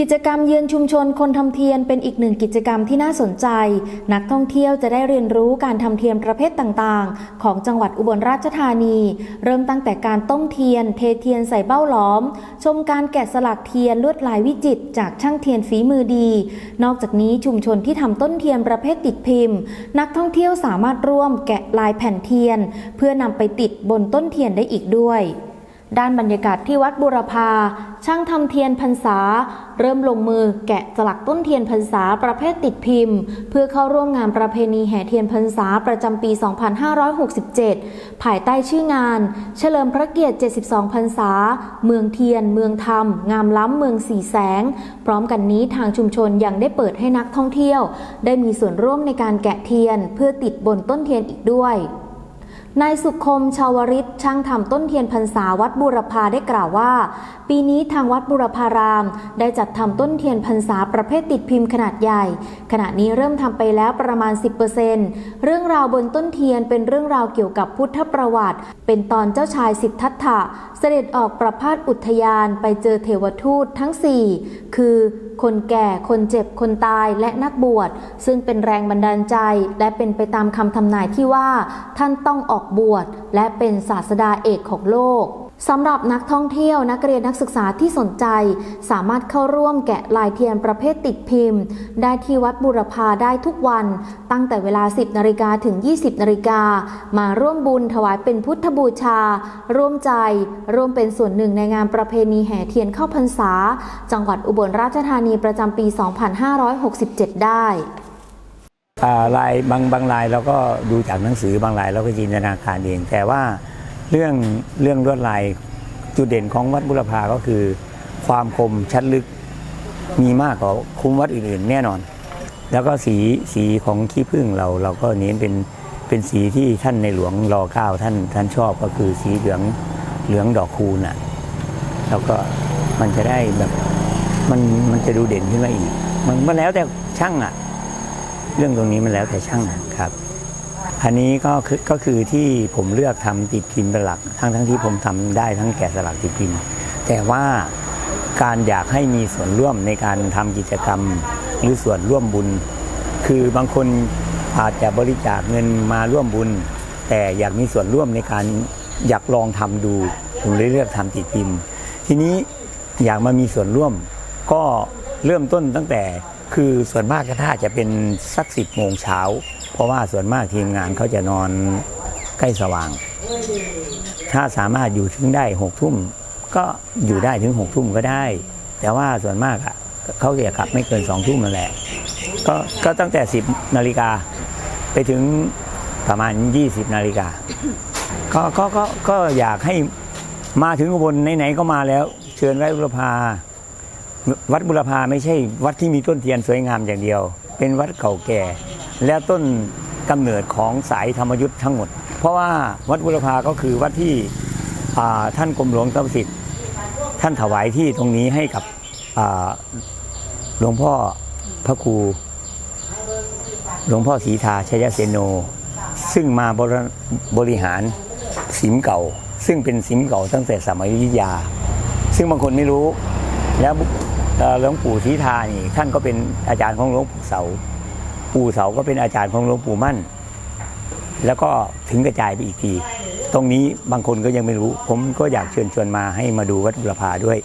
กิจกรรมเยือนชุมชนคนทำเทียนเป็นอีกหนึ่งกิจกรรมที่น่าสนใจ นักท่องเที่ยวจะได้เรียนรู้การทำเทียนประเภทต่างๆ ของจังหวัดอุบลราชธานี เริ่มตั้งแต่การต้มเทียน เทเทียนใส่เบ้าหลอม ชมการแกะสลักเทียนลวดลายวิจิตรจากช่างเทียนฝีมือดี นอกจากนี้ชุมชนที่ทำต้นเทียนประเภทติดพิมพ์ นักท่องเที่ยวสามารถร่วมแกะลายแผ่นเทียน เพื่อนำไปติดบนต้นเทียนได้อีกด้วย ด้านบรรยากาศที่วัดบุรพา ช่างทำเทียนพรรษา เริ่มลงมือแกะสลักต้นเทียนพรรษาประเภทติดพิมพ์ เพื่อเข้าร่วมงานประเพณีแห่เทียนพรรษาประจำปี 2567 ภายใต้ชื่องาน เฉลิมพระเกียรติ 72 พรรษา เมืองเทียน เมืองธรรม งามล้ำเมืองสีแสง พร้อมกันนี้ทางชุมชนยังได้เปิดให้นักท่องเที่ยว ได้มีส่วนร่วมในการแกะเทียน เพื่อติดบนต้นเทียนอีกด้วย นายสุขคมชาวริตช่างทำต้นเทียนพรรษาวัดบุรพาได้กล่าวว่า ปีนี้ทางวัดบุรพาราม ได้จัดทำต้นเทียนพรรษาประเภทติดพิมพ์ขนาดใหญ่ ขณะนี้เริ่มทำไปแล้วประมาณ 10%เรื่องราวบนต้นเทียนเป็นเรื่องราวเกี่ยวกับพุทธประวัติ เป็นตอนเจ้าชายสิทธัตถะเสด็จออกประพาสอุทยานไปเจอเทวทูตทั้ง 4 คือ คนแก่คนเจ็บคนตายและนักบวช ซึ่งเป็นแรงบันดาลใจและเป็นไปตามคำทำนายที่ว่า ท่านต้องออกบวชและเป็นศาสดาเอกของโลก สำหรับนักท่องเที่ยวนักเรียนนักศึกษาที่สนใจ สามารถเข้าร่วมแกะลายเทียนประเภทติดพิมพ์ ได้ที่วัดบุรพาได้ทุกวัน ตั้งแต่เวลา 10นาฬิกาถึง 20นาฬิกามาร่วมบุญถวายเป็นพุทธบูชา ร่วมใจ ร่วมเป็นส่วนหนึ่งในงานประเพณีแห่เทียนเข้าพรรษา จังหวัดอุบลราชธานีประจำปี 2567 ได้อ่าลายบางบางลายเราก็ดูจากหนังสือบางลายเราก็จินตนาการเองแต่ว่า เรื่องเรื่องลวดลายจุดเด่นของวัดบุรพาก็คือ ความคมชัดลึกมีมากกว่าคุ้มวัดอื่นๆ แน่นอน แล้วก็สีสีของขี้ผึ้งเราเราก็เน้นเป็นเป็นสีที่ท่านในหลวงรอเก้าท่านท่านชอบก็คือสีเหลืองเหลืองดอกคูณอะแล้วก็มันจะได้แบบมันมันจะดูเด่นขึ้นมาอีก มันมันแล้วแต่ช่างอะ เรื่องตรงนี้มันแล้วแต่ช่างครับ อันนี้ก็คือก็คือที่ผมเลือกทำติดพิมพ์เป็นหลัก ทั้งทั้งที่ผมทำได้ทั้งแกะสลักติดพิมพ์ แต่ว่าการอยากให้มีส่วนร่วมในการทำกิจกรรมหรือส่วนร่วมบุญ คือบางคนอาจจะบริจาคเงินมาร่วมบุญ แต่อยากมีส่วนร่วมในการอยากลองทำดู ผมเลยเลือกทำติดพิมพ์ ทีนี้อยากมามีส่วนร่วม ก็เริ่มต้นตั้งแต่คือส่วนมากก็ถ้าจะเป็นสักสิบโมงเช้า เพราะว่าส่วนมากทีมงานเขาจะนอนใกล้สว่าง ถ้าสามารถอยู่ถึงได้หกทุ่มก็อยู่ได้ถึงหกทุ่มก็ได้ แต่ว่าส่วนมากอะเขาจะกลับไม่เกินสองทุ่มนั่นแหละก็ก็ตั้งแต่สิบนาฬิกาไปถึงประมาณยี่สิบนาฬิกาก็ก็ก็ก็อยากให้มาถึงอุบลไหนๆก็มาแล้ว เชิญไว้บุรพา วัดบุรพาไม่ใช่วัดที่มีต้นเทียนสวยงามอย่างเดียว เป็นวัดเก่าแก่ และต้นกำเนิดของสายธรรมยุทธ์ทั้งหมด เพราะว่าวัดบุรพาก็คือวัดที่ท่านกรมหลวงตสิทธิ์ท่านถวายที่ตรงนี้ให้กับหลวงพ่อพระครูหลวงพ่อศรีทาชยเสโน ซึ่งมาบรบริหารสิมเก่า ซึ่งเป็นสิมเก่าตั้งแต่สมัยอยุธยา ซึ่งบางคนไม่รู้แล้วหลวงปู่ศรีทานี่ท่านก็เป็นอาจารย์ของหลวงปู่เสา ปู่เสาก็เป็นอาจารย์ของหลวงปู่มั่น แล้วก็ถึงกระจายไปอีกที ตรงนี้บางคนก็ยังไม่รู้ ผมก็อยากเชิญชวนมาให้มาดูวัดบุรพาด้วย